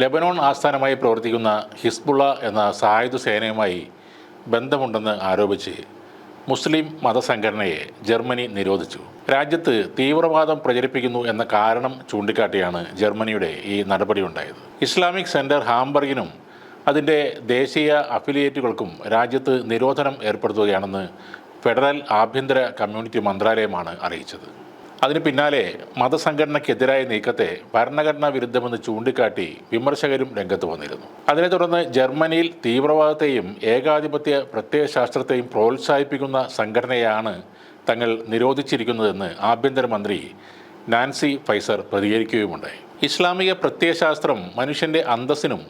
Lebanon ആസ്ഥാനമായി പ്രവർത്തിക്കുന്ന Hezbollah എന്ന സായുധ സേനയുമായി ബന്ധമുണ്ടെന്ന് ആരോപിച്ച് മുസ്ലിം മതസംഘടനയെ ജർമ്മനി നിരോധിച്ചു. രാജ്യത്ത് തീവ്രവാദം പ്രചരിപ്പിക്കുന്നു എന്ന കാരണം ചൂണ്ടിക്കാട്ടിയാണ് ജർമ്മനിയുടെ ഈ നടപടിയുണ്ടായത്. ഇസ്ലാമിക് സെന്റർ ഹാംബർഗിനും അതിന്റെ ദേശീയ അഫിലിയേറ്റുകൾക്കും രാജ്യത്ത് നിരോധനം ഏർപ്പെടുത്തുകയാണെന്ന് ഫെഡറൽ ആഭ്യന്തര കമ്മ്യൂണിറ്റി മന്ത്രാലയമാണ് അറിയിച്ചത്. അതിന് പിന്നാലെ മതസംഘടനയ്ക്കെതിരായ നീക്കത്തെ ഭരണഘടനാ വിരുദ്ധമെന്ന് ചൂണ്ടിക്കാട്ടി വിമർശകരും രംഗത്ത് വന്നിരുന്നു. അതിനെ തുടർന്ന് ജർമ്മനിയിൽ തീവ്രവാദത്തെയും ഏകാധിപത്യ പ്രത്യയശാസ്ത്രത്തെയും പ്രോത്സാഹിപ്പിക്കുന്ന സംഘടനയാണ് തങ്ങൾ നിരോധിച്ചിരിക്കുന്നതെന്ന് ആഭ്യന്തരമന്ത്രി നാൻസി ഫൈസർ പ്രതികരിക്കുകയുമുണ്ടായി. ഇസ്ലാമിക പ്രത്യയശാസ്ത്രം മനുഷ്യന്റെ അന്തസ്സിനും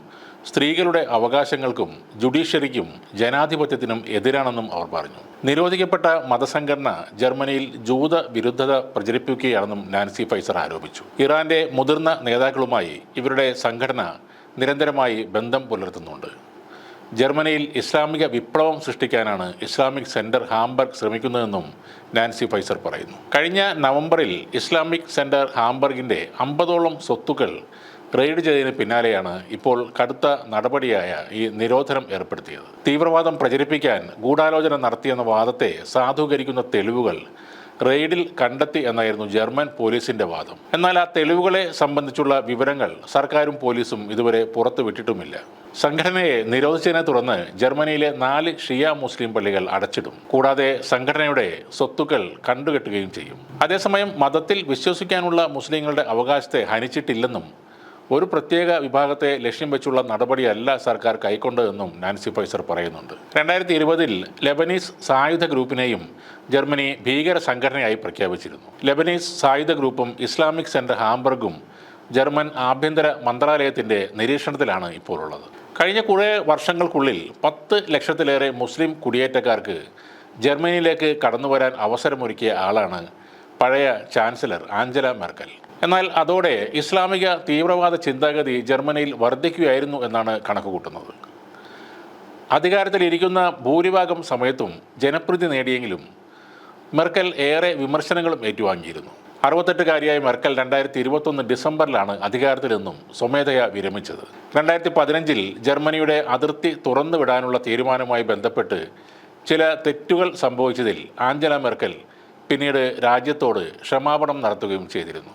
സ്ത്രീകളുടെ അവകാശങ്ങൾക്കും ജുഡീഷ്യറിക്കും ജനാധിപത്യത്തിനും എതിരാണെന്നും അവർ പറഞ്ഞു. നിരോധിക്കപ്പെട്ട മതസംഘടന ജർമ്മനിയിൽ ജൂത വിരുദ്ധത പ്രചരിപ്പിക്കുകയാണെന്നും നാൻസി ഫൈസർ ആരോപിച്ചു. ഇറാന്റെ മുതിർന്ന നേതാക്കളുമായി ഇവരുടെ സംഘടന നിരന്തരമായി ബന്ധം പുലർത്തുന്നുണ്ട്. ജർമ്മനിയിൽ ഇസ്ലാമിക വിപ്ലവം സൃഷ്ടിക്കാനാണ് ഇസ്ലാമിക് സെന്റർ ഹാംബർഗ് ശ്രമിക്കുന്നതെന്നും നാൻസി ഫൈസർ പറയുന്നു. കഴിഞ്ഞ നവംബറിൽ ഇസ്ലാമിക് സെന്റർ ഹാംബർഗിന്റെ അമ്പതോളം സ്വത്തുക്കൾ റെയ്ഡ് ചെയ്തതിന് പിന്നാലെയാണ് ഇപ്പോൾ കടുത്ത നടപടിയായ ഈ നിരോധനം ഏർപ്പെടുത്തിയത്. തീവ്രവാദം പ്രചരിപ്പിക്കാൻ ഗൂഢാലോചന നടത്തിയെന്ന വാദത്തെ സാധൂകരിക്കുന്ന തെളിവുകൾ റെയ്ഡിൽ കണ്ടെത്തി എന്നായിരുന്നു ജർമ്മൻ പോലീസിന്റെ വാദം. എന്നാൽ ആ തെളിവുകളെ സംബന്ധിച്ചുള്ള വിവരങ്ങൾ സർക്കാരും പോലീസും ഇതുവരെ പുറത്തുവിട്ടിട്ടുമില്ല. സംഘടനയെ നിരോധിച്ചതിനെ തുടർന്ന് ജർമ്മനിയിലെ നാല് ഷിയ മുസ്ലിം പള്ളികൾ അടച്ചിടും. കൂടാതെ സംഘടനയുടെ സ്വത്തുക്കൾ കണ്ടുകെട്ടുകയും ചെയ്യും. അതേസമയം മതത്തിൽ വിശ്വസിക്കാനുള്ള മുസ്ലിങ്ങളുടെ അവകാശത്തെ ഹനിച്ചിട്ടില്ലെന്നും ഒരു പ്രത്യേക വിഭാഗത്തെ ലക്ഷ്യം വെച്ചുള്ള നടപടിയല്ല സർക്കാർ കൈക്കൊണ്ടതെന്നും നാൻസി ഫൈസർ പറയുന്നുണ്ട്. രണ്ടായിരത്തി ഇരുപതിൽ ലെബനീസ് സായുധ ഗ്രൂപ്പിനെയും ജർമ്മനി ഭീകര സംഘടനയായി പ്രഖ്യാപിച്ചിരുന്നു. ലെബനീസ് സായുധ ഗ്രൂപ്പും ഇസ്ലാമിക് സെന്റർ ഹാംബർഗും ജർമ്മൻ ആഭ്യന്തര മന്ത്രാലയത്തിന്റെ നിരീക്ഷണത്തിലാണ് ഇപ്പോൾ ഉള്ളത് കഴിഞ്ഞ കുറേ വർഷങ്ങൾക്കുള്ളിൽ പത്ത് ലക്ഷത്തിലേറെ മുസ്ലിം കുടിയേറ്റക്കാർക്ക് ജർമ്മനിയിലേക്ക് കടന്നു വരാൻ അവസരമൊരുക്കിയ ആളാണ് പഴയ ചാൻസലർ ആഞ്ചല മെർക്കൽ. എന്നാൽ അതോടെ ഇസ്ലാമിക തീവ്രവാദ ചിന്താഗതി ജർമ്മനിയിൽ വർദ്ധിക്കുകയായിരുന്നു എന്നാണ് കണക്കുകൂട്ടുന്നത്. അധികാരത്തിലിരിക്കുന്ന ഭൂരിഭാഗം സമയത്തും ജനപ്രീതി നേടിയെങ്കിലും മെർക്കൽ ഏറെ വിമർശനങ്ങളും ഏറ്റുവാങ്ങിയിരുന്നു. അറുപത്തെട്ടുകാരിയായ മെർക്കൽ രണ്ടായിരത്തി ഇരുപത്തൊന്ന് ഡിസംബറിലാണ് അധികാരത്തിൽ നിന്നും സ്വമേധയാ വിരമിച്ചത്. രണ്ടായിരത്തി പതിനഞ്ചിൽ ജർമ്മനിയുടെ അതിർത്തി തുറന്നുവിടാനുള്ള തീരുമാനവുമായി ബന്ധപ്പെട്ട് ചില തെറ്റുകൾ സംഭവിച്ചതിൽ ആഞ്ചല മെർക്കൽ പിന്നീട് രാജ്യത്തോട് ക്ഷമാപണം നടത്തുകയും ചെയ്തിരുന്നു.